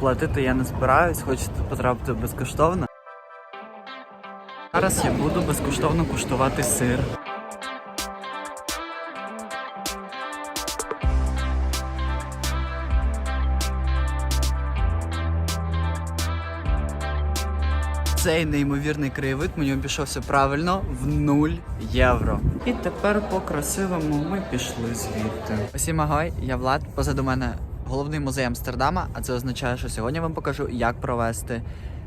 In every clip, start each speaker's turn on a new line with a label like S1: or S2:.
S1: Платити я не збираюсь, хочете потрапити безкоштовно. Зараз я буду безкоштовно куштувати сир. Цей неймовірний краєвид мені обійшовся правильно в 0 євро. І тепер по красивому ми пішли звідти. Усім агой, я Влад. Позаду мене головний музей Амстердама, а це означає, що сьогодні вам покажу, як провести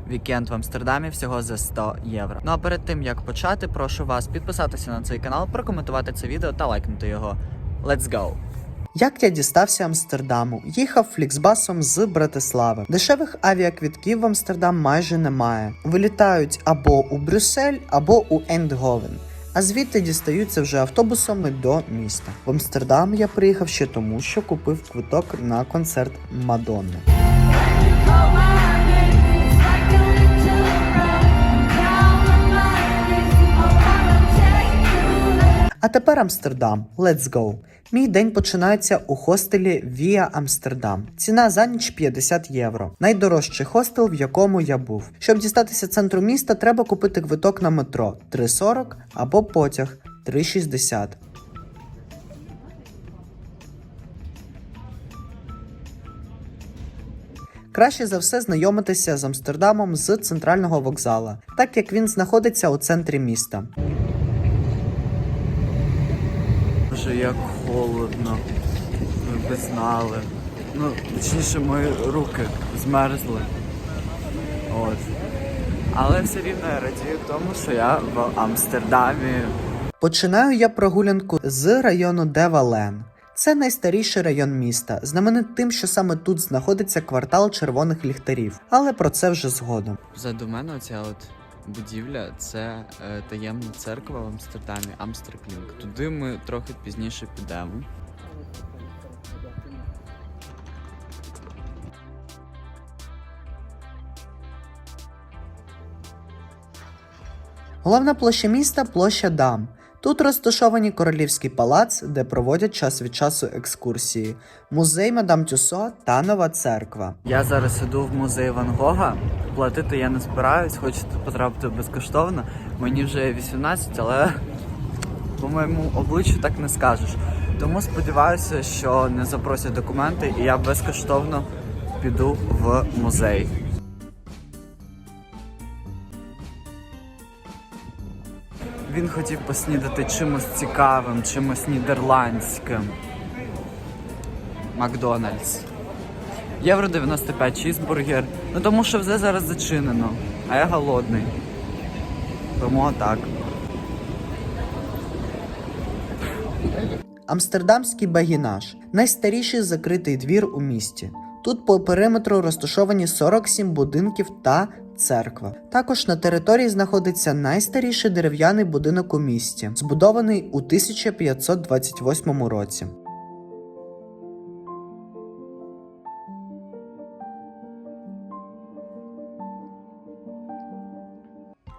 S1: вікенд в Амстердамі всього за 100 євро. Ну а перед тим як почати, прошу вас підписатися на цей канал, прокоментувати це відео та лайкнути його. Let's go!
S2: Як я дістався Амстердаму? Їхав фліксбасом з Братислави. Дешевих авіаквітків в Амстердам майже немає. Вилітають або у Брюссель, або у Ендговен. А звідти дістаються вже автобусами до міста. В Амстердам я приїхав ще тому, що купив квиток на концерт Мадонни. А тепер Амстердам. Let's go. Мій день починається у хостелі Via Амстердам. Ціна за ніч 50 євро. Найдорожчий хостел, в якому я був. Щоб дістатися центру міста, треба купити квиток на метро 3,40 або потяг 3,60. Краще за все знайомитися з Амстердамом з центрального вокзала, так як він знаходиться у центрі міста.
S1: Боже, як холодно. Ми би знали. Ну, точніше, мої руки змерзли. От. Але все рівно я радію тому, що я в Амстердамі.
S2: Починаю я прогулянку з району Девален. Це найстаріший район міста, знаменит тим, що саме тут знаходиться квартал червоних ліхтарів. Але про це вже згодом.
S1: Позаду мене оця от будівля це е, таємна церква в Амстердамі, Амстерклінг. Туди ми трохи пізніше підемо.
S2: Головна площа міста площа Дам. Тут розташовані королівський палац, де проводять час від часу екскурсії, музей Мадам Тюсо та нова церква.
S1: Я зараз іду в музей Ван Гога. Платити я не збираюсь, хочете потрапити безкоштовно. Мені вже 18, але по моєму обличчю так не скажеш. Тому сподіваюся, що не запросять документи, і я безкоштовно піду в музей. Він хотів поснідати чимось цікавим, чимось нідерландським. Макдональдс. Євро 95 чізбургер. Ну тому що все зараз зачинено. А я голодний. Тому так.
S2: Амстердамський багінаж найстаріший закритий двір у місті. Тут по периметру розташовані 47 будинків та церква. Також на території знаходиться найстаріший дерев'яний будинок у місті, збудований у 1528 році.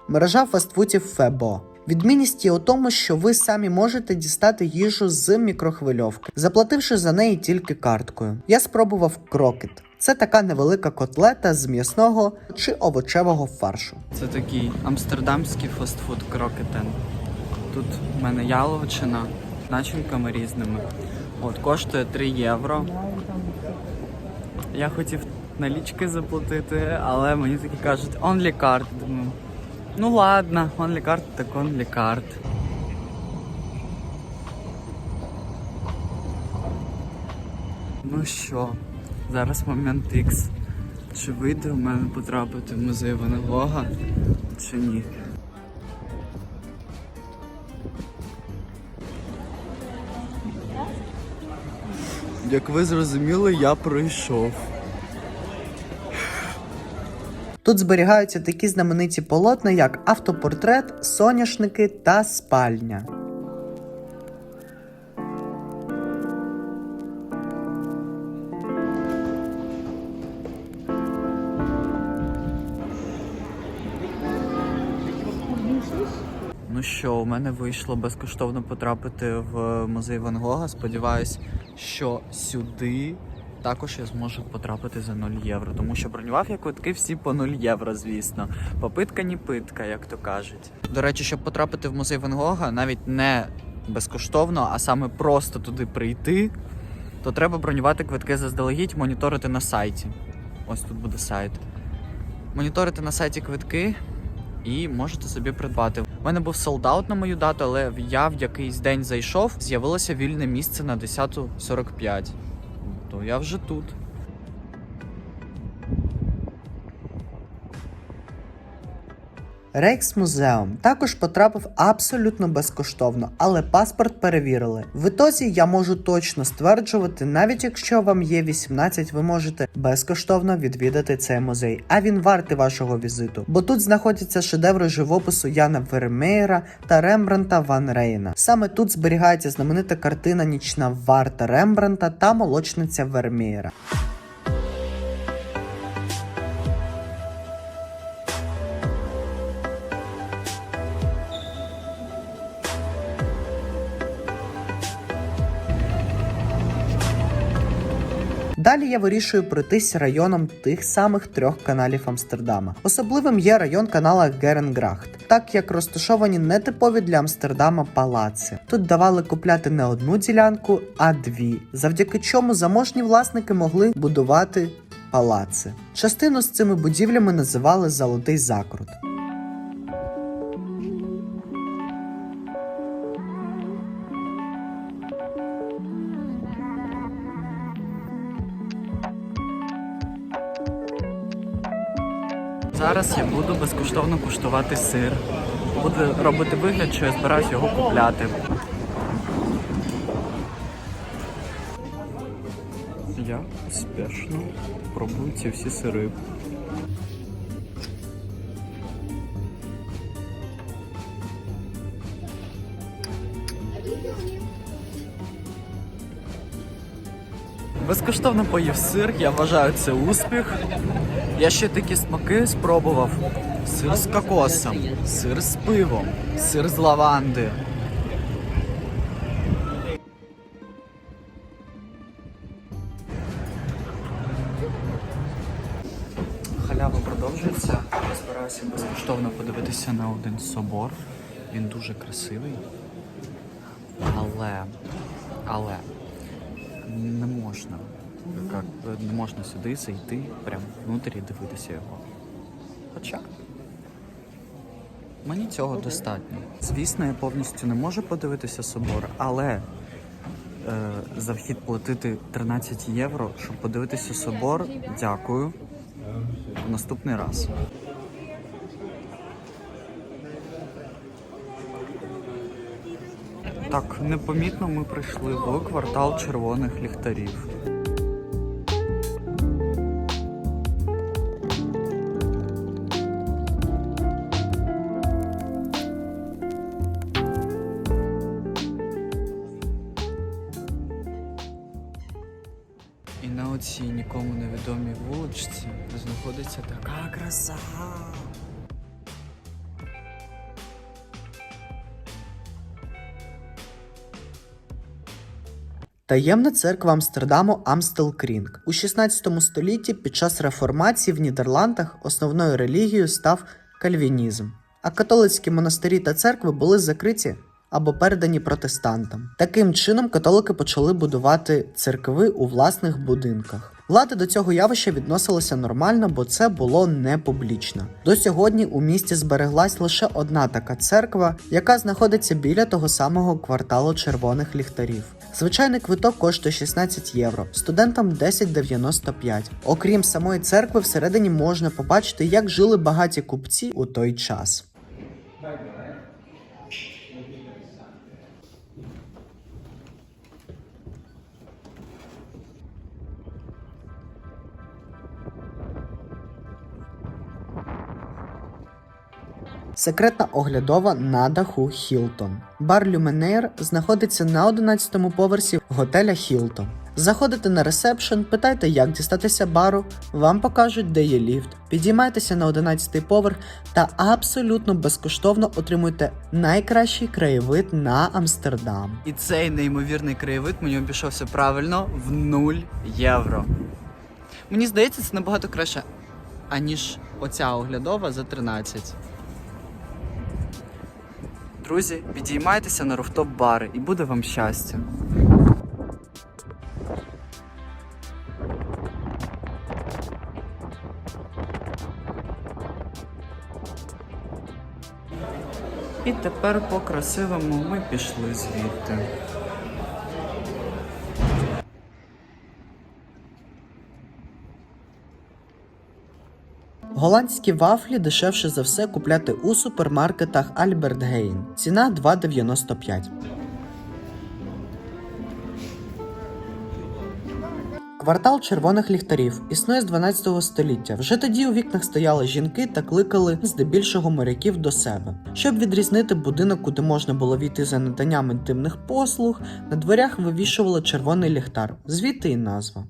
S2: Мережа фастфутів Фебо. Відмінність є у тому, що ви самі можете дістати їжу з мікрохвильовки, заплативши за неї тільки карткою. Я спробував крокет. Це така невелика котлета з м'ясного чи овочевого фаршу.
S1: Це такий амстердамський фастфуд крокетен. Тут в мене яловичина начинками різними. От, коштує 3 євро. Я хотів налічки заплатити, але мені такі кажуть only card. Думаю, ну ладно, only card, так only card. Ну що, зараз момент X. Чи вийде у мене потрапити в музей Ван Гога, чи ні? Як ви зрозуміли, я пройшов.
S2: Тут зберігаються такі знамениті полотна, як автопортрет, соняшники та спальня.
S1: Ну що, у мене вийшло безкоштовно потрапити в музей Ван Гога. Сподіваюсь, що сюди також я зможу потрапити за 0 євро, тому що бронював я квитки всі по 0 євро, звісно. Попитка ні питка, як то кажуть. До речі, щоб потрапити в музей Ван Гога, навіть не безкоштовно, а саме просто туди прийти, то треба бронювати квитки заздалегідь, моніторити на сайті. Ось тут буде сайт. Моніторити на сайті квитки і можете собі придбати. У мене був солдаут на мою дату, але я в якийсь день зайшов, з'явилося вільне місце на 10.45. То я вже тут.
S2: Рейксмузеум також потрапив абсолютно безкоштовно, але паспорт перевірили. В ітозі я можу точно стверджувати, навіть якщо вам є 18, ви можете безкоштовно відвідати цей музей. А він вартий вашого візиту, бо тут знаходяться шедеври живопису Яна Вермеєра та Рембранта Ван Рейна. Саме тут зберігається знаменита картина Нічна варта Рембранта та молочниця Вермеєра. Далі я вирішую пройтись районом тих самих трьох каналів Амстердама. Особливим є район канала Геренграхт, так як розташовані нетипові для Амстердама палаци. Тут давали купляти не одну ділянку, а дві, завдяки чому заможні власники могли будувати палаци. Частину з цими будівлями називали Золотий закрут.
S1: Зараз я буду безкоштовно куштувати сир. Буду робити вигляд, що я збираюсь його купляти. Я успішно пробую ці всі сири. Безкоштовно поїв сир, я вважаю це успіх. Я ще такі смаки спробував. Сир з кокосом, сир з пивом, сир з лаванди. Халява продовжується. Збираюся безкоштовно подивитися на один собор. Він дуже красивий. Але, але не можна. Як, не можна сюди зайти, прям внутрі дивитися його. Хоча мені цього достатньо. Звісно, я повністю не можу подивитися собор, але е, за вхід платити 13 євро, щоб подивитися собор, дякую. В наступний раз. Так, непомітно ми прийшли в квартал червоних ліхтарів. І на оцій нікому невідомій вуличці знаходиться така краса.
S2: Таємна церква Амстердаму Амстелкрінг. У 16 столітті під час реформації в Нідерландах основною релігією став кальвінізм, а католицькі монастирі та церкви були закриті або передані протестантам. Таким чином католики почали будувати церкви у власних будинках. Влада до цього явища відносилася нормально, бо це було не публічно. До сьогодні у місті збереглась лише одна така церква, яка знаходиться біля того самого кварталу червоних ліхтарів. Звичайний квиток коштує 16 євро, студентам 10,95. Окрім самої церкви, всередині можна побачити, як жили багаті купці у той час. Секретна оглядова на даху Хілтон. Бар Люменейр знаходиться на 11-му поверсі готеля Хілтон. Заходите на ресепшн, питайте, як дістатися бару, вам покажуть, де є ліфт. Підіймайтеся на 11-й поверх та абсолютно безкоштовно отримуєте найкращий краєвид на Амстердам.
S1: І цей неймовірний краєвид мені обійшовся правильно в 0 євро. Мені здається, це набагато краще, аніж оця оглядова за 13. Друзі, підіймайтеся на руфтоп бари і буде вам щастя. І тепер по красивому ми пішли звідти.
S2: Голландські вафлі дешевше за все купляти у супермаркетах Альберт Гейн. Ціна 2,95. Квартал червоних ліхтарів існує з 12 століття. Вже тоді у вікнах стояли жінки та кликали здебільшого моряків до себе. Щоб відрізнити будинок, куди можна було війти за наданням інтимних послуг, на дверях вивішували червоний ліхтар, звідти і назва.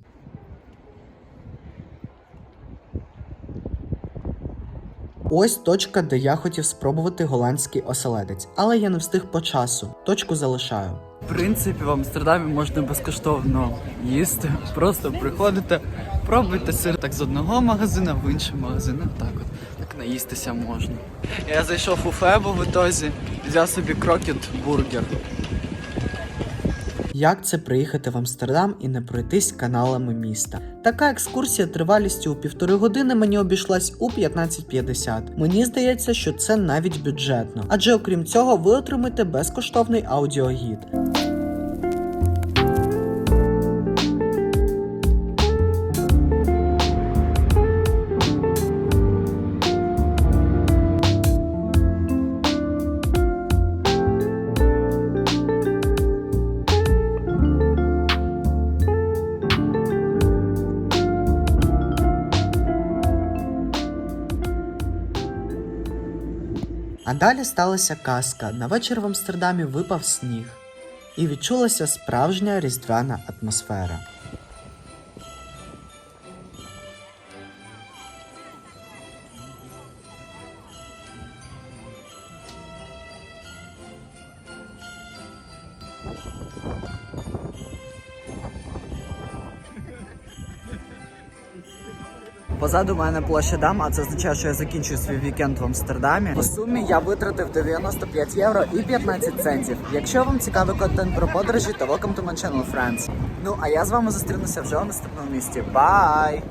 S2: Ось точка, де я хотів спробувати голландський оселедець, але я не встиг по часу. Точку залишаю.
S1: В принципі, в Амстердамі можна безкоштовно їсти. Просто приходите, пробуйте сир так з одного магазина в інший магазин. Так от, так наїстися можна. Я зайшов у Фебу в ітозі, взяв собі крокет бургер.
S2: Як це приїхати в Амстердам і не пройтись каналами міста? Така екскурсія тривалістю у півтори години мені обійшлась у 15.50. Мені здається, що це навіть бюджетно, адже окрім цього, ви отримаєте безкоштовний аудіогід. Далі сталася казка. На вечір в Амстердамі випав сніг, і відчулася справжня різдвяна атмосфера.
S1: Позаду мене площа дам, а це означає, що я закінчую свій вікенд в Амстердамі. У сумі я витратив 95 євро і 15 центів. Якщо вам цікавий контент про подорожі, то welcome to my channel, friends. Ну а я з вами зустрінуся вже у наступному місті. Бай!